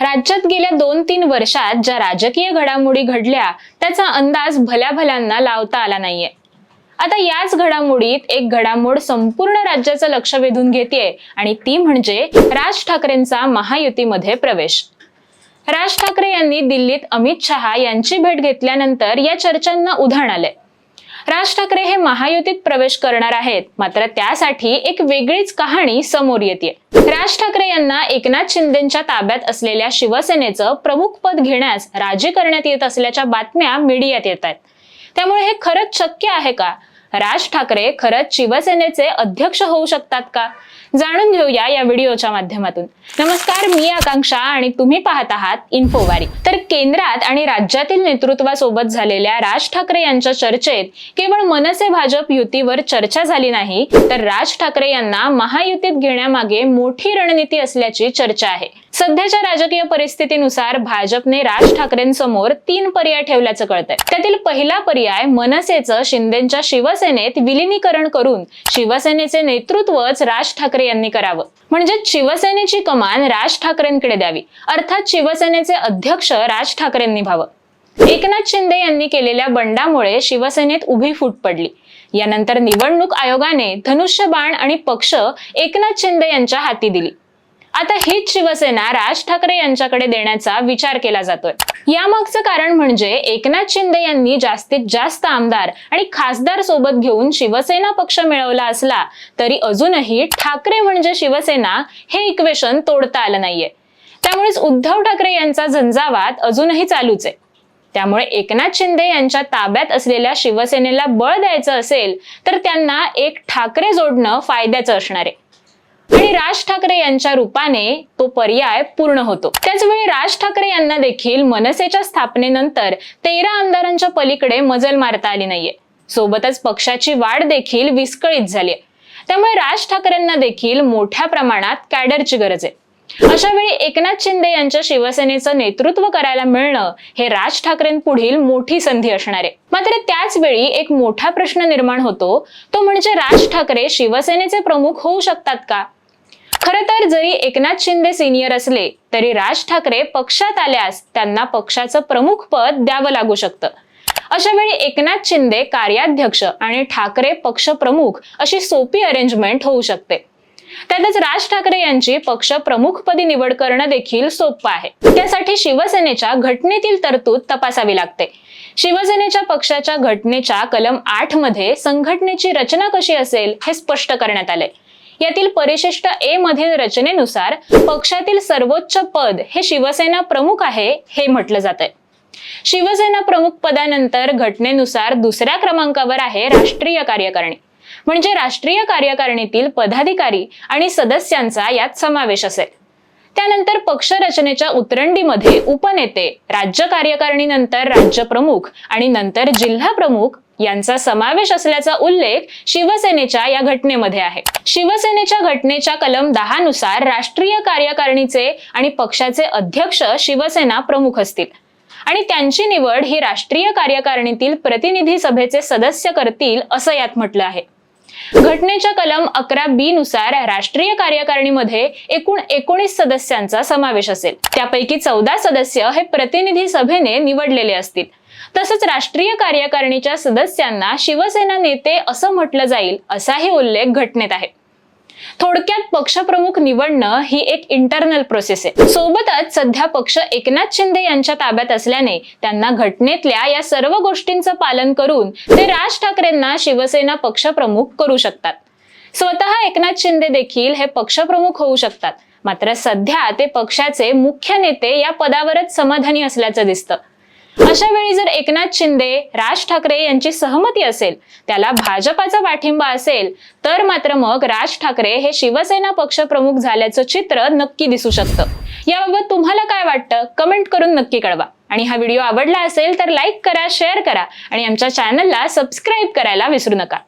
राज्यात गेल्या दोन तीन वर्षात ज्या राजकीय घडामोडी घडल्या त्याचा अंदाज भल्या भल्यांना लावता आला नाहीये. आता याच घडामोडीत एक घडामोड संपूर्ण राज्याचं लक्ष वेधून घेतेय आणि ती म्हणजे राज ठाकरेंचा महायुतीमध्ये प्रवेश. राज ठाकरे यांनी दिल्लीत अमित शहा यांची भेट घेतल्यानंतर या चर्चांना उधाण आलंय. राज ठाकरे हे महायुतीत प्रवेश करणार आहेत. मात्र त्यासाठी एक वेगळीच कहाणी समोर येते राज ठाकरे यांना एकनाथ शिंदेच्या ताब्यात असलेल्या शिवसेनेचं प्रमुख पद घेण्यास राजी करण्यात येत असल्याच्या बातम्या मीडियात येत आहेत. त्यामुळे हे खरंच शक्य आहे का? राज ठाकरे खरंच शिवसेनेचे अध्यक्ष होऊ शकतात का? जाणून घेऊया या व्हिडिओच्या माध्यमातून. नमस्कार मी आकांक्षा आणि तुम्ही पाहत आहात इन्फोवारी. तर केंद्रात आणि राज्यातील नेतृत्वासोबत झालेल्या राज ठाकरे यांच्या चर्चेत केवळ मनसे भाजप युतीवर चर्चा झाली नाही तर राज ठाकरे यांना महायुतीत घेण्यामागे मोठी रणनीती असल्याची चर्चा आहे. सध्याच्या राजकीय परिस्थितीनुसार भाजपने राज ठाकरेंसमोर तीन पर्याय ठेवल्याचं कळतंय. त्यातील पहिला पर्याय मनसेचं शिंदेच्या शिवसेनेत विलिनीकरण करून शिवसेनेचे नेतृत्वच राज ठाकरे यांनी करावं. म्हणजे शिवसेनेची कमान राज ठाकरेंकडे द्यावी. अर्थात शिवसेनेचे अध्यक्ष राज ठाकरेंनी व्हावं. एकनाथ शिंदे यांनी केलेल्या बंडामुळे शिवसेनेत उभी फूट पडली. यानंतर निवडणूक आयोगाने धनुष्यबाण आणि पक्ष एकनाथ शिंदे यांच्या हाती दिली. आता हीच शिवसेना राज ठाकरे यांच्याकडे देण्याचा विचार केला जातोय. यामागचं कारण म्हणजे एकनाथ शिंदे यांनी जास्तीत जास्त आमदार आणि खासदार सोबत घेऊन शिवसेना पक्ष मिळवला असला तरी अजूनही ठाकरे म्हणजे शिवसेना हे इक्वेशन तोडता आलं नाहीये. त्यामुळेच उद्धव ठाकरे यांचा झंझावात अजूनही चालूच आहे. त्यामुळे एकनाथ शिंदे यांच्या ताब्यात असलेल्या शिवसेनेला बळ द्यायचं असेल तर त्यांना एक ठाकरे जोडणं फायद्याचं असणार आहे. आणि राज ठाकरे यांच्या रूपाने तो पर्याय पूर्ण होतो. त्याचवेळी राज ठाकरे यांना देखील मनसेच्या स्थापनेनंतर तेरा आमदारांच्या पलीकडे मजल मारता आली नाहीये. सोबतच पक्षाची वाढ देखील विस्कळीत झाली त्यामुळे राज ठाकरेंना देखील मोठ्या प्रमाणात कॅडरची गरज आहे. अशा वेळी एकनाथ शिंदे यांच्या शिवसेनेचं नेतृत्व करायला मिळणं हे राज ठाकरेंपुढील मोठी संधी असणार आहे. मात्र त्याच वेळी एक मोठा प्रश्न निर्माण होतो तो म्हणजे राज ठाकरे शिवसेनेचे प्रमुख होऊ शकतात का? खरं तर जरी एकनाथ शिंदे सिनियर असले तरी राज ठाकरे पक्षात आल्यास त्यांना पक्षाचं प्रमुख पद द्यावं लागू शकतं. अशा वेळी एकनाथ शिंदे कार्याध्यक्ष आणि ठाकरे पक्ष प्रमुख अशी सोपी अरेंजमेंट होऊ शकते. त्यातच राज ठाकरे यांची पक्ष प्रमुखपदी निवड करणं देखील सोपं आहे. त्यासाठी शिवसेनेच्या घटनेतील तरतूद तपासावी लागते. शिवसेनेच्या पक्षाच्या घटनेच्या कलम आठमध्ये संघटनेची रचना कशी असेल हे स्पष्ट करण्यात आले यातील परिशिष्ट ए मधील रचनेनुसार पक्षातील सर्वोच्च पद हे शिवसेना प्रमुख आहे हे म्हटलं जात आहे शिवसेना प्रमुख पदानंतर घटनेनुसार दुसऱ्या क्रमांकावर आहे राष्ट्रीय कार्यकारिणी. म्हणजे राष्ट्रीय कार्यकारिणीतील पदाधिकारी आणि सदस्यांचा यात समावेश असेल. त्यानंतर पक्ष रचनेच्या उतरंडीमध्ये उपनेते राज्य कार्यकारिणीनंतर राज्य प्रमुख आणि नंतर जिल्हा प्रमुख यांचा समावेश असल्याचा उल्लेख शिवसेनेच्या या घटनेमध्ये आहे. शिवसेनेच्या घटनेच्या कलम दहा नुसार राष्ट्रीय कार्यकारिणीचे आणि पक्षाचे अध्यक्ष शिवसेना प्रमुख असतील. आणि त्यांची निवड ही राष्ट्रीय कार्यकारिणीतील प्रतिनिधी सभेचे सदस्य करतील असं यात म्हटलं आहे. घटनेच्या कलम अकरा बी नुसार राष्ट्रीय कार्यकारिणीमध्ये एकूण एकोणीस सदस्यांचा समावेश असेल. त्यापैकी चौदा सदस्य हे प्रतिनिधी सभेने निवडलेले असतील. तसंच राष्ट्रीय कार्यकारिणीच्या सदस्यांना शिवसेना नेते असं म्हटलं जाईल असाही उल्लेख घटनेत आहे. थोडक्यात पक्षप्रमुख निवडणं ही एक इंटरनल प्रोसेस आहे. सोबतच सध्या पक्ष एकनाथ शिंदे यांच्या ताब्यात असल्याने त्यांना घटनेतल्या या सर्व गोष्टींचं पालन करून ते राज ठाकरेंना शिवसेना पक्षप्रमुख करू शकतात. स्वतः एकनाथ शिंदे देखील हे पक्षप्रमुख होऊ शकतात. मात्र सध्या ते पक्षाचे मुख्य नेते या पदावरच समाधानी असल्याचं दिसतं. अशा वेळी जर एकनाथ शिंदे राज ठाकरे यांची सहमती असेल त्याला भाजपाचा पाठिंबा असेल तर मात्र मग राज ठाकरे हे शिवसेना पक्ष प्रमुख झाल्याचं चित्र नक्की दिसू शकतं. याबाबत तुम्हाला काय वाटतं? कमेंट करून नक्की कळवा. आणि हा व्हिडिओ आवडला असेल तर लाईक करा शेअर करा आणि आमच्या चॅनलला सबस्क्राईब करायला विसरू नका.